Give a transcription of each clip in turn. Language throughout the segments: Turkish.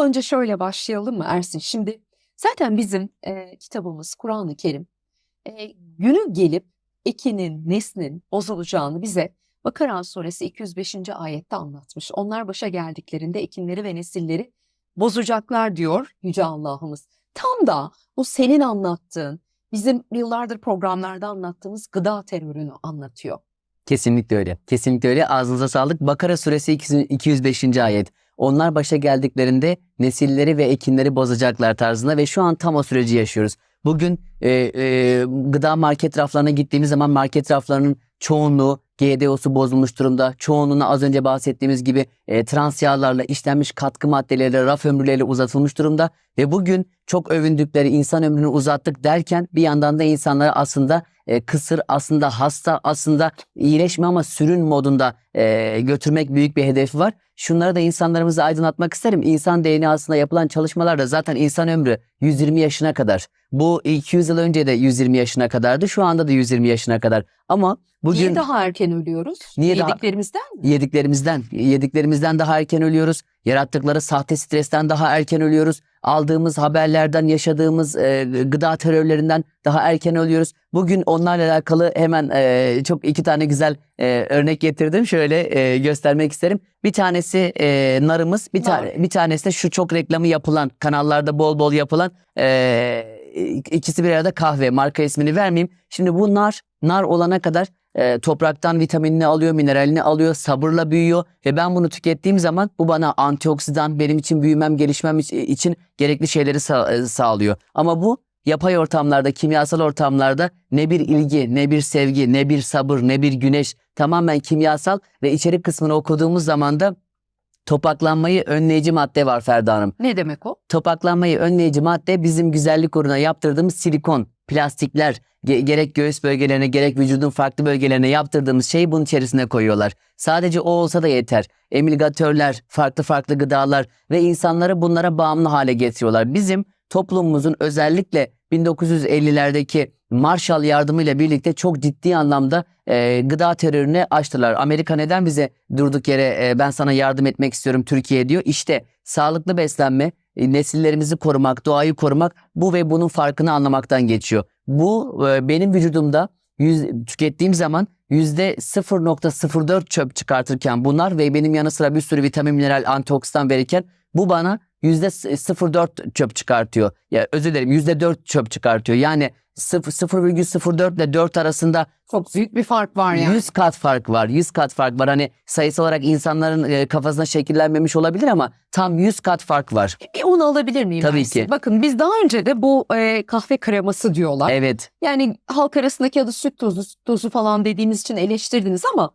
Ama önce şöyle başlayalım mı Ersin? Şimdi zaten bizim e, kitabımız Kur'an-ı Kerim e, günü gelip ekinin, neslin bozulacağını bize Bakara suresi 205. ayette anlatmış. Onlar başa geldiklerinde ekinleri ve nesilleri bozacaklar diyor Yüce Allah'ımız. Tam da bu senin anlattığın, bizim yıllardır programlarda anlattığımız gıda terörünü anlatıyor. Kesinlikle öyle. Kesinlikle öyle. Ağzınıza sağlık. Bakara suresi 205. ayet. Onlar başa geldiklerinde nesilleri ve ekinleri bozacaklar tarzında ve şu an tam o süreci yaşıyoruz. Bugün e, e, gıda market raflarına gittiğimiz zaman market raflarının çoğunluğu GDO'su bozulmuş durumda. Çoğunluğuna az önce bahsettiğimiz gibi e, trans yağlarla işlenmiş katkı maddeleriyle raf ömürleriyle uzatılmış durumda. Ve bugün çok övündükleri insan ömrünü uzattık derken bir yandan da insanları aslında e, kısır, aslında hasta, aslında iyileşme ama sürün modunda e, götürmek büyük bir hedefi var. Şunları da insanlarımızı aydınlatmak isterim. İnsan DNA'sında yapılan çalışmalarda zaten insan ömrü 120 yaşına kadar. Bu 200 yıl önce de 120 yaşına kadardı. Şu anda da 120 yaşına kadar. Ama bugün Niye daha erken ölüyoruz? Niye daha- Yediklerimizden mi? yediklerimizden, yediklerimizden daha erken ölüyoruz. Yarattıkları sahte stresten daha erken ölüyoruz. Aldığımız haberlerden, yaşadığımız e, gıda terörlerinden daha erken ölüyoruz. Bugün onlarla alakalı hemen e, çok iki tane güzel e, örnek getirdim. Şöyle e, göstermek isterim. Bir tanesi e, narımız, bir Nar. tane bir tanesi de şu çok reklamı yapılan, kanallarda bol bol yapılan e, ikisi bir arada kahve. Marka ismini vermeyeyim. Şimdi bu nar, nar olana kadar e, topraktan vitaminini alıyor, mineralini alıyor, sabırla büyüyor ve ben bunu tükettiğim zaman bu bana antioksidan, benim için büyümem, gelişmem iç- için gerekli şeyleri sa- e, sağlıyor. Ama bu yapay ortamlarda, kimyasal ortamlarda ne bir ilgi, ne bir sevgi, ne bir sabır, ne bir güneş tamamen kimyasal ve içerik kısmını okuduğumuz zaman da topaklanmayı önleyici madde var Ferda Hanım. Ne demek o? Topaklanmayı önleyici madde bizim güzellik uğruna yaptırdığımız silikon, plastikler, ge- gerek göğüs bölgelerine gerek vücudun farklı bölgelerine yaptırdığımız şeyi bunun içerisine koyuyorlar. Sadece o olsa da yeter. Emilgatörler, farklı farklı gıdalar ve insanları bunlara bağımlı hale getiriyorlar. Bizim toplumumuzun özellikle 1950'lerdeki Marshall yardımıyla birlikte çok ciddi anlamda e, gıda terörüne açtılar. Amerika neden bize durduk yere e, ben sana yardım etmek istiyorum Türkiye diyor. İşte sağlıklı beslenme, e, nesillerimizi korumak, doğayı korumak bu ve bunun farkını anlamaktan geçiyor. Bu e, benim vücudumda yüz, tükettiğim zaman yüzde 0.04 çöp çıkartırken bunlar ve benim yanı sıra bir sürü vitamin, mineral, antioksidan verirken bu bana %0.4 çöp çıkartıyor. Ya özür dilerim yüzde 4 çöp çıkartıyor. Yani 0 0,04 ile 4 arasında Çok büyük bir fark var yani. 100 kat fark var. 100 kat fark var. Hani sayısal olarak insanların e, kafasına şekillenmemiş olabilir ama tam 100 kat fark var. Bir onu alabilir miyim? Tabii Ersin? ki. Bakın biz daha önce de bu e, kahve kreması diyorlar. Evet. Yani halk arasındaki adı süt tozu, süt tozu falan dediğimiz için eleştirdiniz ama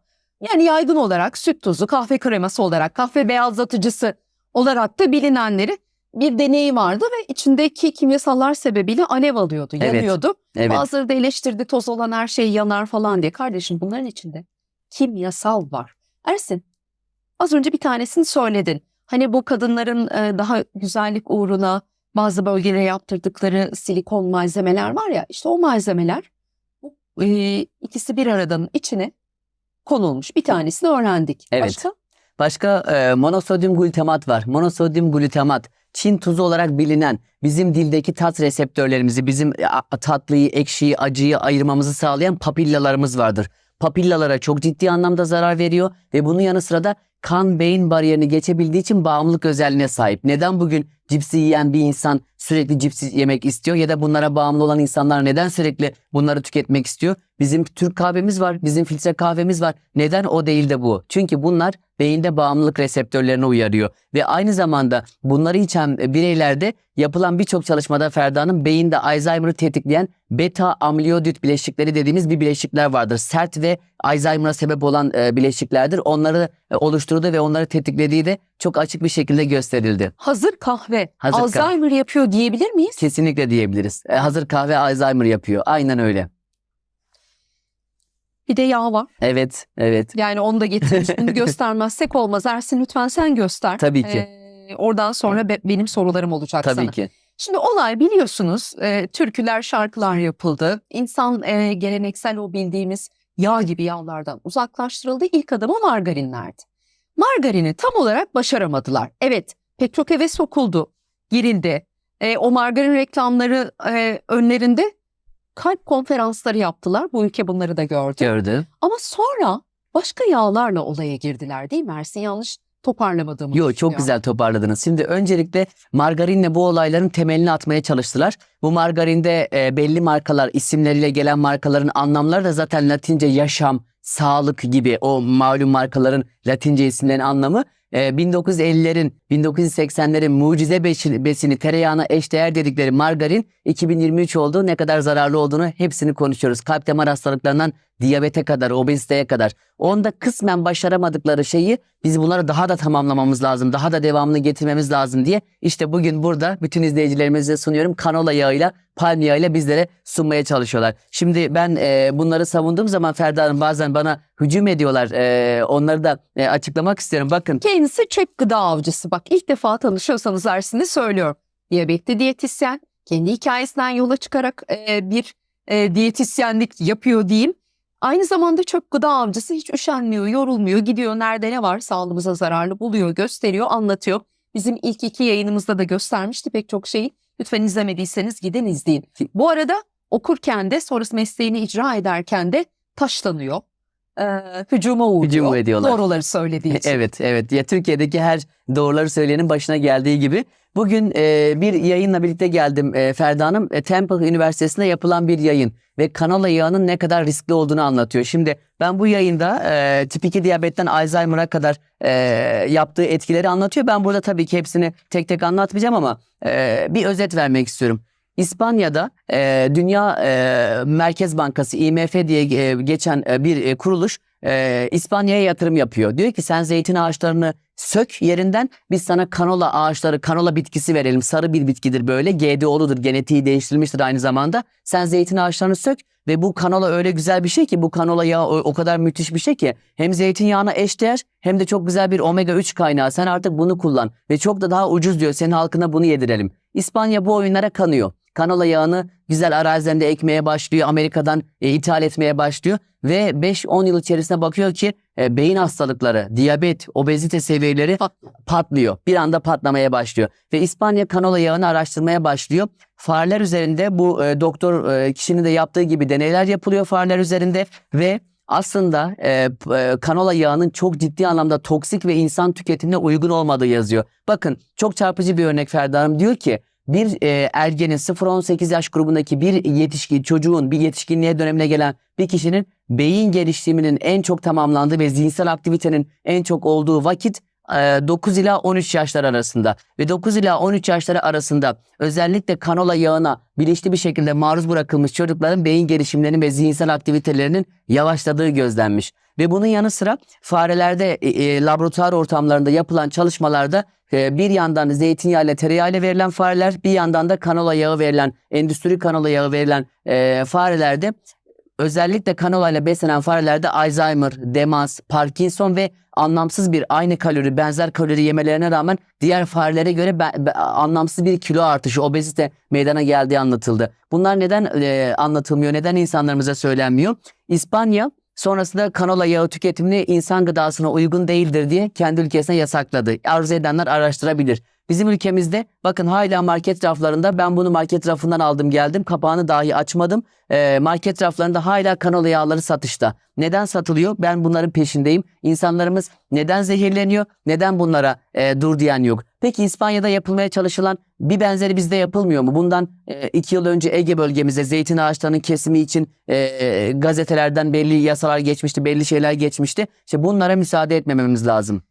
yani yaygın olarak süt tozu, kahve kreması olarak, kahve beyazlatıcısı olarak da bilinenleri bir deneyi vardı ve içindeki kimyasallar sebebiyle alev alıyordu, Evet. yanıyordu. Evet. Bazıları da eleştirdi toz olan her şey yanar falan diye. Kardeşim bunların içinde kimyasal var. Ersin az önce bir tanesini söyledin. Hani bu kadınların e, daha güzellik uğruna bazı bölgelere yaptırdıkları silikon malzemeler var ya işte o malzemeler bu, e, ikisi bir aradanın içine konulmuş. Bir tanesini öğrendik. Evet. Başka? Başka e, monosodyum glutamat var. Monosodyum glutamat Çin tuzu olarak bilinen bizim dildeki tat reseptörlerimizi, bizim a- tatlıyı, ekşiyi, acıyı ayırmamızı sağlayan papillalarımız vardır. Papillalara çok ciddi anlamda zarar veriyor ve bunun yanı sıra da kan beyin bariyerini geçebildiği için bağımlılık özelliğine sahip. Neden bugün cipsi yiyen bir insan sürekli cipsi yemek istiyor ya da bunlara bağımlı olan insanlar neden sürekli bunları tüketmek istiyor? Bizim Türk kahvemiz var, bizim filtre kahvemiz var. Neden o değil de bu? Çünkü bunlar beyinde bağımlılık reseptörlerine uyarıyor. Ve aynı zamanda bunları içen bireylerde yapılan birçok çalışmada Ferda'nın beyinde Alzheimer'ı tetikleyen beta amilodit bileşikleri dediğimiz bir bileşikler vardır. Sert ve Alzheimer'a sebep olan e, bileşiklerdir. Onları e, oluşturdu ve onları tetiklediği de çok açık bir şekilde gösterildi. Hazır kahve Hazır. Alzheimer yapıyor diyebilir miyiz? Kesinlikle diyebiliriz. E, hazır kahve Alzheimer yapıyor. Aynen öyle. Bir de yağ var. Evet, evet. Yani onu da getirmiş. Bunu göstermezsek olmaz. Ersin lütfen sen göster. Tabii ki. Ee, oradan sonra be- benim sorularım olacak Tabii sana. ki. Şimdi olay biliyorsunuz e, türküler, şarkılar yapıldı. İnsan e, geleneksel o bildiğimiz yağ gibi yağlardan uzaklaştırıldı. İlk adımı margarinlerdi. Margarini tam olarak başaramadılar. Evet pek çok eve sokuldu, girildi. E, o margarin reklamları e, önlerinde kalp konferansları yaptılar. Bu ülke bunları da gördü. Gördü. Ama sonra başka yağlarla olaya girdiler değil mi Ersin? Yanlış toparlamadığımı Yo çok güzel toparladınız. Şimdi öncelikle margarinle bu olayların temelini atmaya çalıştılar. Bu margarinde e, belli markalar isimleriyle gelen markaların anlamları da zaten Latince yaşam, sağlık gibi o malum markaların Latince isimlerin anlamı. E, 1950'lerin, 1980'lerin mucize besini tereyağına eşdeğer dedikleri margarin 2023 oldu. Ne kadar zararlı olduğunu hepsini konuşuyoruz. Kalp damar hastalıklarından diyabete kadar, obeziteye kadar. Onda kısmen başaramadıkları şeyi biz bunları daha da tamamlamamız lazım. Daha da devamını getirmemiz lazım diye işte bugün burada bütün izleyicilerimize sunuyorum. Kanola yağıyla, palm yağıyla bizlere sunmaya çalışıyorlar. Şimdi ben e, bunları savunduğum zaman Ferda Hanım bazen bana hücum ediyorlar. E, onları da e, açıklamak istiyorum. Bakın Kendisi çöp gıda avcısı. Bak ilk defa tanışıyorsanız Ersin'i söylüyorum. Diyabetli diyetisyen. Kendi hikayesinden yola çıkarak e, bir e, diyetisyenlik yapıyor diyeyim. Aynı zamanda çöp gıda avcısı hiç üşenmiyor, yorulmuyor. Gidiyor nerede ne var sağlığımıza zararlı buluyor, gösteriyor, anlatıyor. Bizim ilk iki yayınımızda da göstermişti pek çok şeyi. Lütfen izlemediyseniz gidin izleyin. Bu arada okurken de sonrası mesleğini icra ederken de taşlanıyor. E, hücuma uğruyor. Hücum ediyorlar. Doğruları söylediği için. Evet, evet. Ya Türkiye'deki her doğruları söyleyenin başına geldiği gibi. Bugün e, bir yayınla birlikte geldim e, Ferda Hanım. E, Temple Üniversitesi'nde yapılan bir yayın ve kanola yağının ne kadar riskli olduğunu anlatıyor. Şimdi ben bu yayında e, tip 2 diyabetten Alzheimer'a kadar e, yaptığı etkileri anlatıyor. Ben burada tabii ki hepsini tek tek anlatmayacağım ama e, bir özet vermek istiyorum. İspanya'da e, Dünya e, Merkez Bankası IMF diye e, geçen e, bir e, kuruluş e, İspanya'ya yatırım yapıyor. Diyor ki sen zeytin ağaçlarını sök yerinden biz sana kanola ağaçları, kanola bitkisi verelim. Sarı bir bitkidir böyle. GDO'ludur, genetiği değiştirilmiştir aynı zamanda. Sen zeytin ağaçlarını sök ve bu kanola öyle güzel bir şey ki bu kanola yağı o, o kadar müthiş bir şey ki hem zeytinyağına eşdeğer hem de çok güzel bir omega 3 kaynağı. Sen artık bunu kullan ve çok da daha ucuz diyor. Senin halkına bunu yedirelim. İspanya bu oyunlara kanıyor. Kanola yağını güzel arazilerinde ekmeye başlıyor. Amerika'dan e, ithal etmeye başlıyor. Ve 5-10 yıl içerisinde bakıyor ki e, beyin hastalıkları, diyabet, obezite seviyeleri patlıyor. Bir anda patlamaya başlıyor. Ve İspanya kanola yağını araştırmaya başlıyor. Fareler üzerinde bu e, doktor e, kişinin de yaptığı gibi deneyler yapılıyor fareler üzerinde. Ve aslında e, e, kanola yağının çok ciddi anlamda toksik ve insan tüketimine uygun olmadığı yazıyor. Bakın çok çarpıcı bir örnek Ferda Hanım diyor ki bir e, ergenin 0-18 yaş grubundaki bir yetişkin çocuğun bir yetişkinliğe dönemine gelen bir kişinin beyin gelişiminin en çok tamamlandığı ve zihinsel aktivitenin en çok olduğu vakit e, 9 ila 13 yaşlar arasında ve 9 ila 13 yaşları arasında özellikle kanola yağına bilinçli bir şekilde maruz bırakılmış çocukların beyin gelişimlerinin ve zihinsel aktivitelerinin yavaşladığı gözlenmiş. Ve bunun yanı sıra farelerde e, e, laboratuvar ortamlarında yapılan çalışmalarda e, bir yandan zeytinyağı ile tereyağı ile verilen fareler bir yandan da kanola yağı verilen endüstri kanola yağı verilen e, farelerde özellikle kanola ile beslenen farelerde Alzheimer, demans, Parkinson ve anlamsız bir aynı kalori benzer kalori yemelerine rağmen diğer farelere göre be- be- anlamsız bir kilo artışı obezite meydana geldiği anlatıldı. Bunlar neden e, anlatılmıyor? Neden insanlarımıza söylenmiyor? İspanya sonrasında kanola yağı tüketimini insan gıdasına uygun değildir diye kendi ülkesine yasakladı. Arzu edenler araştırabilir. Bizim ülkemizde bakın hala market raflarında ben bunu market rafından aldım geldim kapağını dahi açmadım. Ee, market raflarında hala kanola yağları satışta. Neden satılıyor? Ben bunların peşindeyim. İnsanlarımız neden zehirleniyor? Neden bunlara e, dur diyen yok? Peki İspanya'da yapılmaya çalışılan bir benzeri bizde yapılmıyor mu? Bundan e, iki yıl önce Ege bölgemizde zeytin ağaçlarının kesimi için e, e, gazetelerden belli yasalar geçmişti, belli şeyler geçmişti. İşte bunlara müsaade etmememiz lazım.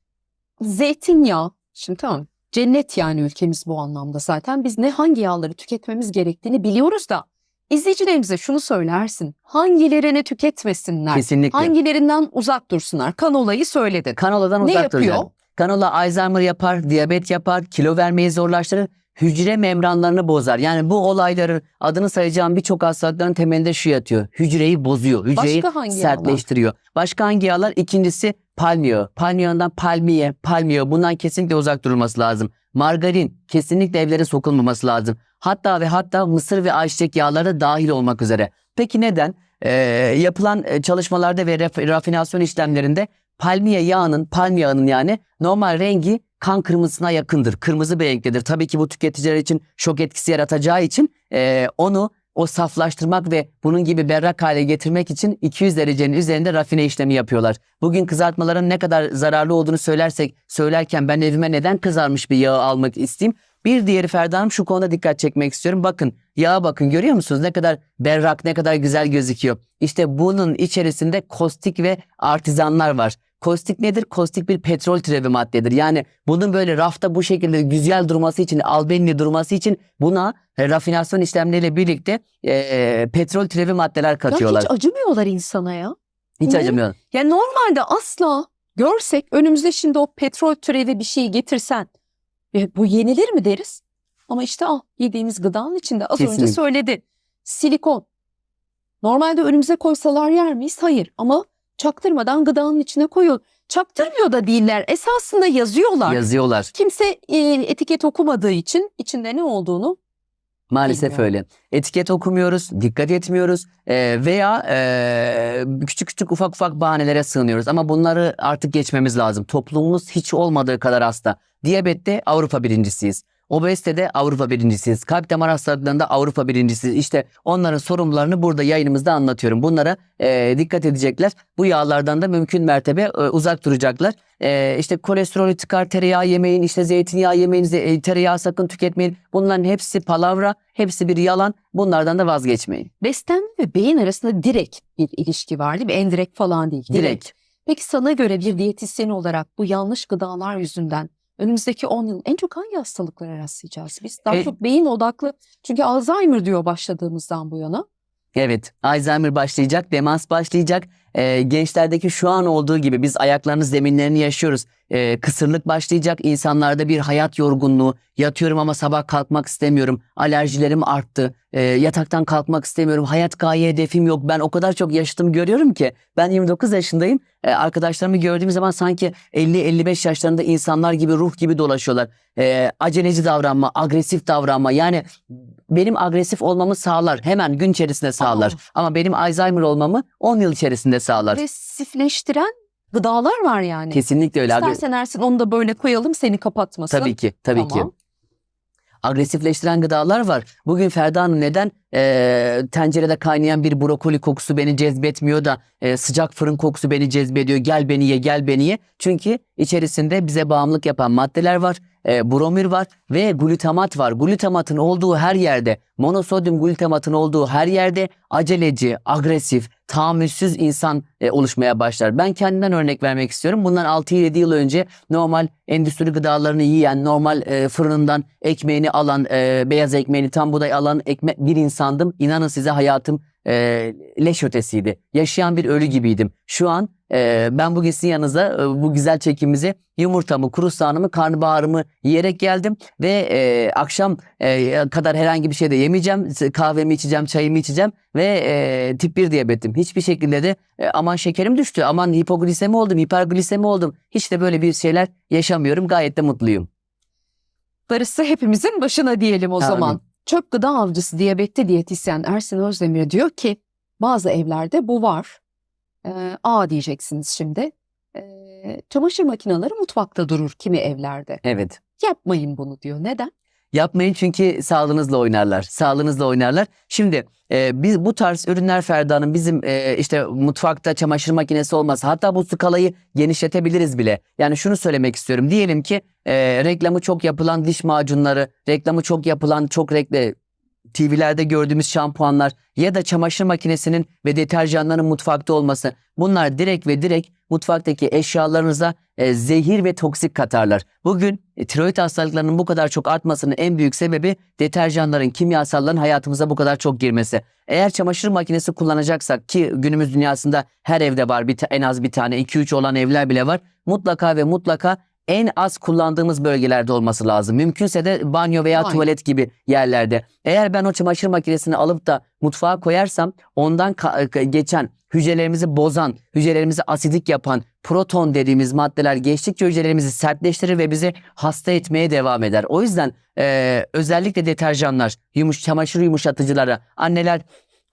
Zeytinyağı. Şimdi tamam. Cennet yani ülkemiz bu anlamda zaten. Biz ne hangi yağları tüketmemiz gerektiğini biliyoruz da izleyicilerimize şunu söylersin. Hangilerini tüketmesinler? Kesinlikle. Hangilerinden uzak dursunlar? Kanolayı söyledin. Kanoladan Ne uzak yapıyor? duracaksın. Kanola Alzheimer yapar, diyabet yapar, kilo vermeyi zorlaştırır, hücre membranlarını bozar. Yani bu olayların adını sayacağım birçok hastalıkların temelinde şu yatıyor. Hücreyi bozuyor, hücreyi Başka hangi yağlar? sertleştiriyor. Başka hangi yağlar? İkincisi palm yağı. Palm yağından palmiye, palm yağı bundan kesinlikle uzak durulması lazım. Margarin kesinlikle evlere sokulmaması lazım. Hatta ve hatta mısır ve ayçiçek yağları da dahil olmak üzere. Peki neden? Ee, yapılan e, çalışmalarda ve raf- rafinasyon işlemlerinde palmiye yağının, palm yağının yani normal rengi kan kırmızısına yakındır. Kırmızı bir renktedir. Tabii ki bu tüketiciler için şok etkisi yaratacağı için e, onu o saflaştırmak ve bunun gibi berrak hale getirmek için 200 derecenin üzerinde rafine işlemi yapıyorlar. Bugün kızartmaların ne kadar zararlı olduğunu söylersek söylerken ben evime neden kızarmış bir yağı almak isteyeyim? Bir diğeri Ferda Hanım şu konuda dikkat çekmek istiyorum. Bakın yağa bakın görüyor musunuz? Ne kadar berrak ne kadar güzel gözüküyor. İşte bunun içerisinde kostik ve artizanlar var. Kostik nedir? Kostik bir petrol türevi maddedir. Yani bunun böyle rafta bu şekilde güzel durması için, albenili durması için buna e, rafinasyon işlemleriyle birlikte e, petrol türevi maddeler Ya katıyorlar. hiç acımıyorlar insana ya. Hiç Ne? acımıyor. Yani normalde asla görsek önümüzde şimdi o petrol türevi bir şey getirsen e, bu yenilir mi deriz? Ama işte al yediğimiz gıdanın içinde az önce Kesinlikle. söyledi. Silikon. Normalde önümüze koysalar yer miyiz? Hayır ama çaktırmadan gıdanın içine koyuyor. Çaktırmıyor da değiller. Esasında yazıyorlar. Yazıyorlar. Kimse e, etiket okumadığı için içinde ne olduğunu Maalesef Bilmiyorum. öyle. Etiket okumuyoruz, dikkat etmiyoruz e, veya e, küçük küçük ufak ufak bahanelere sığınıyoruz. Ama bunları artık geçmemiz lazım. Toplumumuz hiç olmadığı kadar hasta. Diyabette Avrupa birincisiyiz. Obezitede Avrupa birincisiyiz. Kalp damar hastalıklarında Avrupa birincisiyiz. İşte onların sorumlularını burada yayınımızda anlatıyorum. Bunlara e, dikkat edecekler. Bu yağlardan da mümkün mertebe e, uzak duracaklar. E, işte kolesterolü çıkar, tereyağı yemeyin, işte zeytinyağı yemeyin, ze- e, tereyağı sakın tüketmeyin. Bunların hepsi palavra, hepsi bir yalan. Bunlardan da vazgeçmeyin. beslenme ve beyin arasında direkt bir ilişki var değil mi? Endirekt falan değil. Direkt. Peki sana göre bir diyetisyen olarak bu yanlış gıdalar yüzünden önümüzdeki 10 yıl en çok hangi hastalıklara rastlayacağız biz? Daha E- çok beyin odaklı. Çünkü Alzheimer diyor başladığımızdan bu yana. Evet, Alzheimer başlayacak, demans başlayacak. Ee, gençlerdeki şu an olduğu gibi biz ayaklarının zeminlerini yaşıyoruz. Ee, kısırlık başlayacak, insanlarda bir hayat yorgunluğu, yatıyorum ama sabah kalkmak istemiyorum, alerjilerim arttı, Ee, yataktan kalkmak istemiyorum, hayat gaye hedefim yok. Ben o kadar çok yaşıtım görüyorum ki. Ben 29 yaşındayım, Ee, arkadaşlarımı gördüğüm zaman sanki 50-55 yaşlarında insanlar gibi, ruh gibi dolaşıyorlar. Ee, aceleci davranma, agresif davranma yani benim agresif olmamı sağlar. Hemen gün içerisinde sağlar. Aa. Ama benim Alzheimer olmamı 10 yıl içerisinde sağlar. Agresifleştiren gıdalar var yani. Kesinlikle öyle. İstersen Ersin onu da böyle koyalım seni kapatmasın. tabii ki, tabii Tamam. ki. Agresifleştiren gıdalar var. Bugün Ferda Hanım neden eee, tencerede kaynayan bir brokoli kokusu beni cezbetmiyor da eee, sıcak fırın kokusu beni cezbediyor. Gel beni ye, gel beni ye. Çünkü içerisinde bize bağımlılık yapan maddeler var. Eee bromür var ve glutamat var. Glutamatın olduğu her yerde, monosodyum glutamatın olduğu her yerde aceleci, agresif, tahammülsüz insan e, oluşmaya başlar. Ben kendimden örnek vermek istiyorum. Bundan 6-7 yıl önce normal endüstri gıdalarını yiyen, normal e, fırınından ekmeğini alan, e, beyaz ekmeğini tam buğday alan bir insandım. İnanın size hayatım e, leş ötesiydi. Yaşayan bir ölü gibiydim. Şu an ben bugün sizin yanınıza bu güzel çekimizi yumurtamı, kuru soğanımı, karnabaharımı yiyerek geldim ve e, akşam e, kadar herhangi bir şey de yemeyeceğim. Kahvemi içeceğim, çayımı içeceğim ve e, tip 1 diyabetim. Hiçbir şekilde de e, aman şekerim düştü, aman hipoglisemi oldum, hiperglisemi oldum. Hiç de böyle bir şeyler yaşamıyorum. Gayet de mutluyum. Darısı hepimizin başına diyelim o Amin. zaman. Çöp gıda avcısı diyabetli diyetisyen Ersin Özdemir diyor ki bazı evlerde bu var. Ee, A diyeceksiniz şimdi. Ee, çamaşır makineleri mutfakta durur kimi evlerde. Evet. Yapmayın bunu diyor. Neden? Yapmayın çünkü sağlığınızla oynarlar. Sağlığınızla oynarlar. Şimdi e, biz bu tarz ürünler Ferda'nın bizim e, işte mutfakta çamaşır makinesi olmasa hatta bu skalayı genişletebiliriz bile. Yani şunu söylemek istiyorum. Diyelim ki e, reklamı çok yapılan diş macunları, reklamı çok yapılan çok rekle TV'lerde gördüğümüz şampuanlar ya da çamaşır makinesinin ve deterjanların mutfakta olması bunlar direkt ve direkt mutfaktaki eşyalarınıza e, zehir ve toksik katarlar. Bugün e, tiroid hastalıklarının bu kadar çok artmasının en büyük sebebi deterjanların, kimyasalların hayatımıza bu kadar çok girmesi. Eğer çamaşır makinesi kullanacaksak ki günümüz dünyasında her evde var bir en az bir tane 2-3 olan evler bile var. Mutlaka ve mutlaka en az kullandığımız bölgelerde olması lazım. Mümkünse de banyo veya Aynen. tuvalet gibi yerlerde. Eğer ben o çamaşır makinesini alıp da mutfağa koyarsam ondan geçen hücrelerimizi bozan, hücrelerimizi asidik yapan proton dediğimiz maddeler geçtikçe hücrelerimizi sertleştirir ve bizi hasta etmeye devam eder. O yüzden eee, özellikle deterjanlar, yumuş, çamaşır yumuşatıcıları, anneler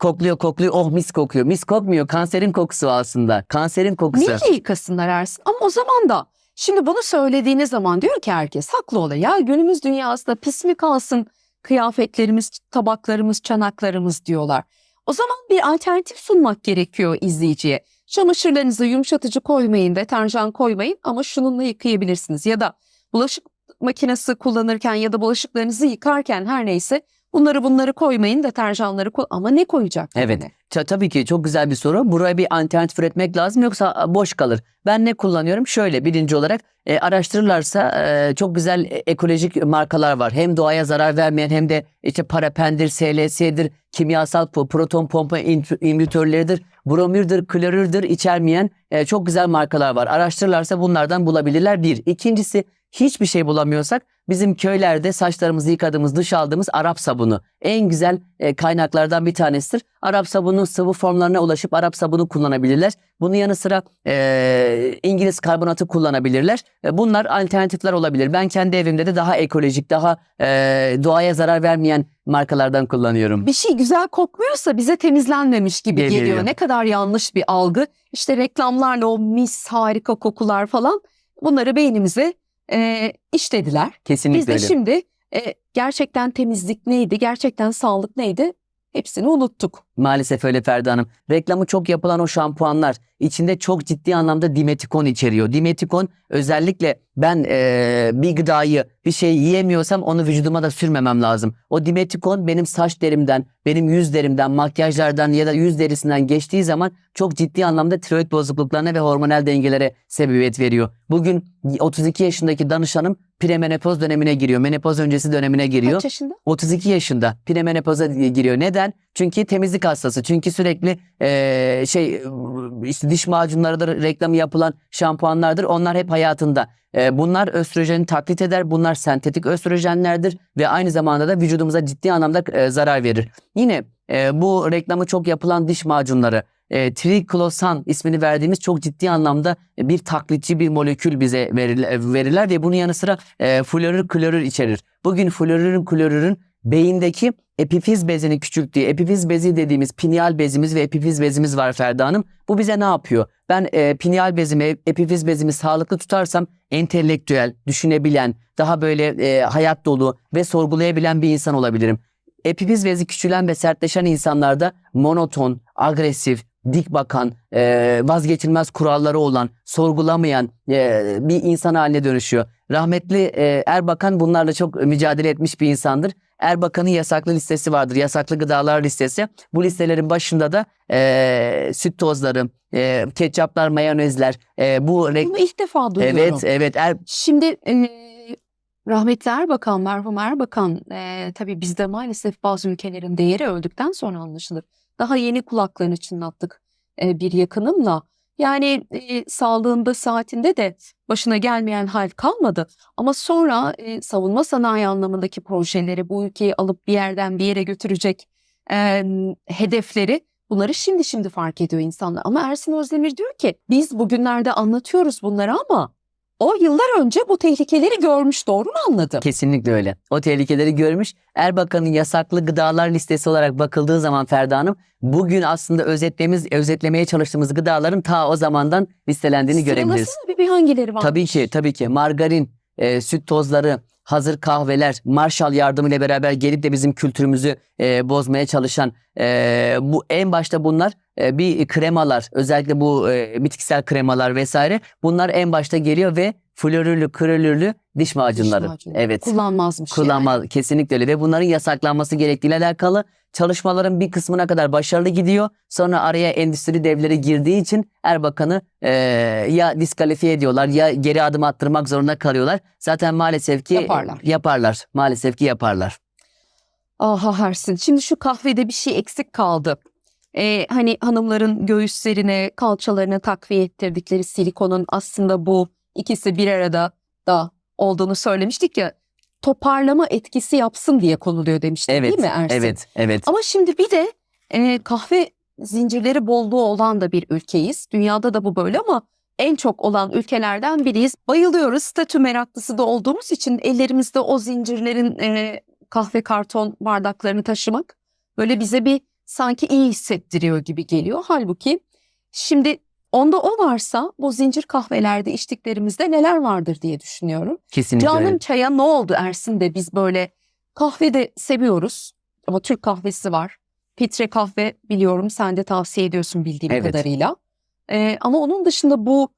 Kokluyor kokluyor oh mis kokuyor. Mis kokmuyor kanserin kokusu aslında. Kanserin kokusu. Neyle yıkasınlar Ersin? Ama o zaman da şimdi bunu söylediğiniz zaman diyor ki herkes haklı olur. Ya günümüz dünyasında pis mi kalsın kıyafetlerimiz, tabaklarımız, çanaklarımız diyorlar. O zaman bir alternatif sunmak gerekiyor izleyiciye. Çamaşırlarınızı yumuşatıcı koymayın, deterjan koymayın ama şununla yıkayabilirsiniz. Ya da bulaşık makinesi kullanırken ya da bulaşıklarınızı yıkarken her neyse bunları bunları koymayın, deterjanları koy ama ne koyacak? Evet. yani? Ta- tabii ki çok güzel bir soru. Buraya bir alternatif üretmek lazım yoksa boş kalır. Ben ne kullanıyorum? Şöyle birinci olarak e, araştırırlarsa e, çok güzel e, ekolojik markalar var. Hem doğaya zarar vermeyen hem de işte parapendir, SLS'dir, kimyasal proton pompa in- inhibitörleridir, bromürdir, klorürdür içermeyen e, çok güzel markalar var. Araştırırlarsa bunlardan bulabilirler bir. İkincisi hiçbir şey bulamıyorsak bizim köylerde saçlarımızı yıkadığımız, duş aldığımız Arap sabunu en güzel e, kaynaklardan bir tanesidir. Arap sabunun sıvı formlarına ulaşıp Arap sabunu kullanabilirler. Bunun yanı sıra e, İngiliz karbonatı kullanabilirler. E, bunlar alternatifler olabilir. Ben kendi evimde de daha ekolojik, daha e, doğaya zarar vermeyen markalardan kullanıyorum. bir şey güzel kokmuyorsa bize temizlenmemiş gibi Geliyor. geliyor. Ne kadar yanlış bir algı. İşte reklamlarla o mis harika kokular falan bunları beynimize e, işlediler. Kesinlikle Biz de öyle. şimdi e, gerçekten temizlik neydi, gerçekten sağlık neydi hepsini unuttuk. Maalesef öyle Ferda Hanım. Reklamı çok yapılan o şampuanlar içinde çok ciddi anlamda dimetikon içeriyor. Dimetikon özellikle ben eee, bir gıdayı bir şey yiyemiyorsam onu vücuduma da sürmemem lazım. O dimetikon benim saç derimden, benim yüz derimden, makyajlardan ya da yüz derisinden geçtiği zaman çok ciddi anlamda tiroid bozukluklarına ve hormonal dengelere sebebiyet veriyor. Bugün 32 yaşındaki danışanım premenopoz dönemine giriyor. Menopoz öncesi dönemine giriyor. Kaç yaşında? 32 yaşında premenopoza giriyor. Neden? Çünkü temizlik hastası. Çünkü sürekli eee, şey işte diş macunlarıdır, reklamı yapılan şampuanlardır. Onlar hep hayatında. Eee, bunlar östrojeni taklit eder. Bunlar sentetik östrojenlerdir ve aynı zamanda da vücudumuza ciddi anlamda eee, zarar verir. Yine eee, bu reklamı çok yapılan diş macunları e, triklosan ismini verdiğimiz çok ciddi anlamda bir taklitçi bir molekül bize verirler, verirler ve bunun yanı sıra e, florür klorür içerir. Bugün florürün klorürün beyindeki epifiz bezini küçülttüğü, epifiz bezi dediğimiz pineal bezimiz ve epifiz bezimiz var Ferda Hanım. Bu bize ne yapıyor? Ben e, pineal bezimi, epifiz bezimi sağlıklı tutarsam entelektüel, düşünebilen, daha böyle e, hayat dolu ve sorgulayabilen bir insan olabilirim. Epifiz bezi küçülen ve sertleşen insanlarda monoton, agresif, dik bakan, e, vazgeçilmez kuralları olan, sorgulamayan e, bir insan haline dönüşüyor. Rahmetli e, Erbakan bunlarla çok mücadele etmiş bir insandır. Erbakan'ın yasaklı listesi vardır. Yasaklı gıdalar listesi. Bu listelerin başında da e, süt tozları, e, ketçaplar, mayonezler, e, bu Bunu ilk defa duyuyorum. Evet, evet. Er, Şimdi e, rahmetli Erbakan, merhum Erbakan e, tabii bizde maalesef bazı ülkelerin değeri öldükten sonra anlaşılır. Daha yeni kulaklarını çınlattık e, bir yakınımla. Yani e, sağlığında saatinde de başına gelmeyen hal kalmadı. Ama sonra e, savunma sanayi anlamındaki projeleri bu ülkeyi alıp bir yerden bir yere götürecek e, hedefleri bunları şimdi şimdi fark ediyor insanlar. Ama Ersin Özdemir diyor ki biz bugünlerde anlatıyoruz bunları ama o yıllar önce bu tehlikeleri görmüş doğru mu anladım? Kesinlikle öyle. O tehlikeleri görmüş. Erbakan'ın yasaklı gıdalar listesi olarak bakıldığı zaman Ferda Hanım bugün aslında özetlememiz, özetlemeye çalıştığımız gıdaların ta o zamandan listelendiğini görebiliriz. Sıralasana bir, bir hangileri var? Tabii ki, tabii ki. Margarin, e, süt tozları, hazır kahveler, Marshall yardımıyla beraber gelip de bizim kültürümüzü e, bozmaya çalışan e, bu en başta bunlar e, bir kremalar, özellikle bu e, bitkisel kremalar vesaire. Bunlar en başta geliyor ve florürlü, klorürlü diş macunları. macunu. Evet. Kullanmazmış yani. Kullanma kesinlikle öyle ve bunların yasaklanması gerektiğiyle alakalı çalışmaların bir kısmına kadar başarılı gidiyor. Sonra araya endüstri devleri girdiği için Erbakan'ı eee, ya diskalifiye ediyorlar ya geri adım attırmak zorunda kalıyorlar. Zaten maalesef ki Yaparlar. yaparlar. Maalesef ki yaparlar. Aha Ersin. Şimdi şu kahvede bir şey eksik kaldı. Ee, hani hanımların göğüslerine, kalçalarına takviye ettirdikleri silikonun aslında bu ikisi bir arada da olduğunu söylemiştik ya. Toparlama etkisi yapsın diye konuluyor demiştik Evet. değil mi Ersin? Evet, evet. Ama şimdi bir de e, kahve zincirleri bolluğu olan da bir ülkeyiz. Dünyada da bu böyle ama en çok olan ülkelerden biriyiz. Bayılıyoruz. Statü meraklısı da olduğumuz için ellerimizde o zincirlerin e, kahve karton bardaklarını taşımak böyle bize bir sanki iyi hissettiriyor gibi geliyor. Halbuki şimdi onda o varsa bu zincir kahvelerde içtiklerimizde neler vardır diye düşünüyorum. Kesinlikle. Canım çaya ne oldu Ersin de biz böyle kahve de seviyoruz ama Türk kahvesi var. Filtre kahve biliyorum sen de tavsiye ediyorsun bildiğim Evet. kadarıyla. Ee, ama onun dışında bu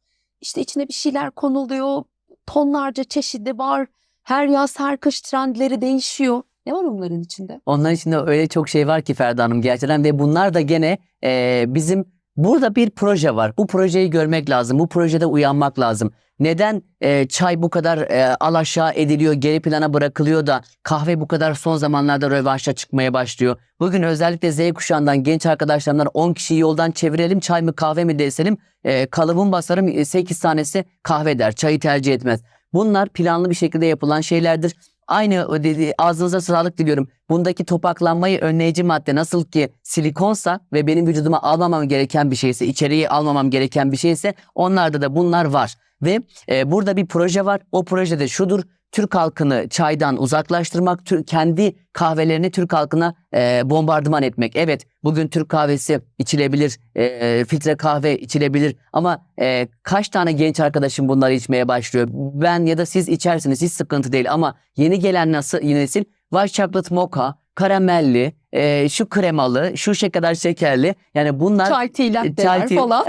işte içine bir şeyler konuluyor. Tonlarca çeşidi var. Her yaz her kış trendleri değişiyor. Ne var onların içinde? Onların içinde öyle çok şey var ki Ferda Hanım gerçekten ve bunlar da gene e, bizim burada bir proje var. Bu projeyi görmek lazım. Bu projede uyanmak lazım. Neden e, çay bu kadar e, alaşağı ediliyor, geri plana bırakılıyor da kahve bu kadar son zamanlarda rövanşa çıkmaya başlıyor? Bugün özellikle Z kuşağından genç arkadaşlarımdan 10 kişiyi yoldan çevirelim çay mı kahve mi deselim e, kalıbın basarım 8 tanesi kahve der, çayı tercih etmez. Bunlar planlı bir şekilde yapılan şeylerdir. Aynı dedi, ağzınıza sağlık diliyorum. Bundaki topaklanmayı önleyici madde nasıl ki silikonsa ve benim vücuduma almamam gereken bir şeyse, içeriği almamam gereken bir şeyse onlarda da bunlar var. Ve e, burada bir proje var. O projede şudur. Türk halkını çaydan uzaklaştırmak, kendi kahvelerini Türk halkına e, bombardıman etmek. Evet, bugün Türk kahvesi içilebilir, e, filtre kahve içilebilir ama e, kaç tane genç arkadaşım bunları içmeye başlıyor? Ben ya da siz içersiniz, hiç sıkıntı değil ama yeni gelen nasıl nesil white chocolate mocha, karamelli, e, şu kremalı, şu şey kadar şekerli. Yani bunlar Çay tea latte'ler Çay tea- falan.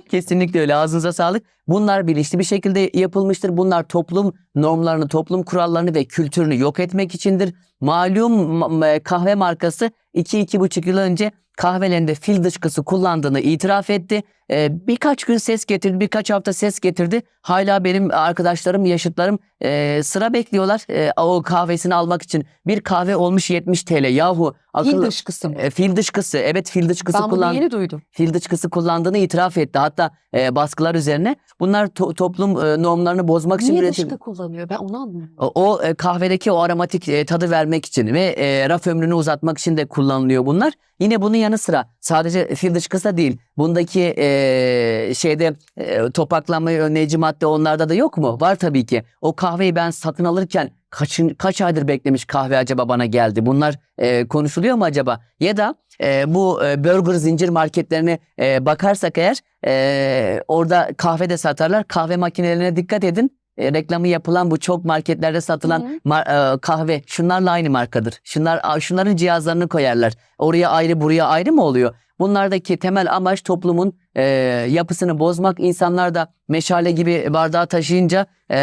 Kesinlikle öyle. Ağzınıza sağlık. Bunlar bilinçli bir şekilde yapılmıştır. Bunlar toplum normlarını, toplum kurallarını ve kültürünü yok etmek içindir. Malum ma- kahve markası 2-2,5 yıl önce kahvelerinde fil dışkısı kullandığını itiraf etti. Ee, birkaç gün ses getirdi, birkaç hafta ses getirdi. Hala benim arkadaşlarım, yaşıtlarım e, sıra bekliyorlar e, o kahvesini almak için. Bir kahve olmuş 70 TL. Yahu Fil akıllı... dışkısı mı? E, fil dışkısı. Evet fil dışkısı Ben kullan yeni duydum. fil dışkısı kullandığını itiraf etti. Hatta e, baskılar üzerine bunlar to- toplum e, normlarını bozmak için Niye üretil- dışkı kullanıyor? Ben onu anlamıyorum. O, o, e, kahvedeki o aromatik e, tadı vermek için ve e, raf ömrünü uzatmak için de kullanılıyor bunlar. Yine bunun yanı sıra sadece fil dışkısı değil. Bundaki e, şeyde e, topaklanmayı önleyici madde onlarda da yok mu? Var tabii ki. O kahveyi ben satın alırken kaçın, kaç aydır beklemiş kahve acaba bana geldi? Bunlar e, konuşuluyor mu acaba? Ya da e, bu e, burger zincir marketlerine e, bakarsak eğer e, orada kahve de satarlar. Kahve makinelerine dikkat edin. E, reklamı yapılan bu çok marketlerde satılan Hı hı. mar- e, kahve şunlarla aynı markadır. Şunlar şunların cihazlarını koyarlar. Oraya ayrı buraya ayrı mı oluyor? Bunlardaki temel amaç toplumun e, yapısını bozmak. İnsanlar da meşale gibi bardağı taşıyınca e,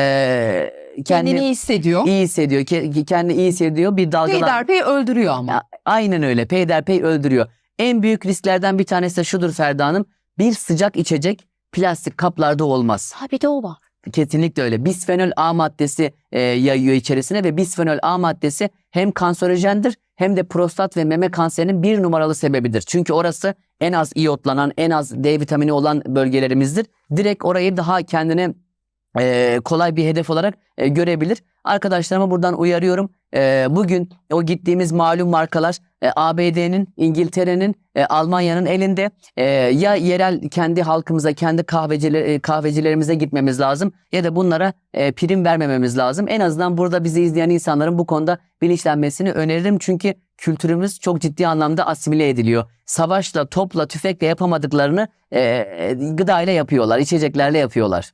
Kendini kendini iyi hissediyor. iyi hissediyor. ke- Kendini iyi hissediyor. Bir dalgalan. Peyderpey öldürüyor ama. Ya, Aynen öyle. Peyderpey öldürüyor. En büyük risklerden bir tanesi de şudur Ferda Hanım. Bir sıcak içecek plastik kaplarda olmaz. Ha bir de o var. Kesinlikle öyle. Bisfenol A maddesi e, yayıyor içerisine ve bisfenol A maddesi hem kanserojendir hem de prostat ve meme kanserinin bir numaralı sebebidir. Çünkü orası en az iyotlanan, en az D vitamini olan bölgelerimizdir. Direkt orayı daha kendine e, kolay bir hedef olarak e, görebilir. Arkadaşlarıma buradan uyarıyorum. E, bugün o gittiğimiz malum markalar e, ABD'nin, İngiltere'nin, e, Almanya'nın elinde. E, ya yerel kendi halkımıza, kendi kahveciler, kahvecilerimize gitmemiz lazım ya da bunlara e, prim vermememiz lazım. En azından burada bizi izleyen insanların bu konuda bilinçlenmesini öneririm. Çünkü kültürümüz çok ciddi anlamda asimile ediliyor. Savaşla, topla, tüfekle yapamadıklarını e, gıdayla yapıyorlar, içeceklerle yapıyorlar.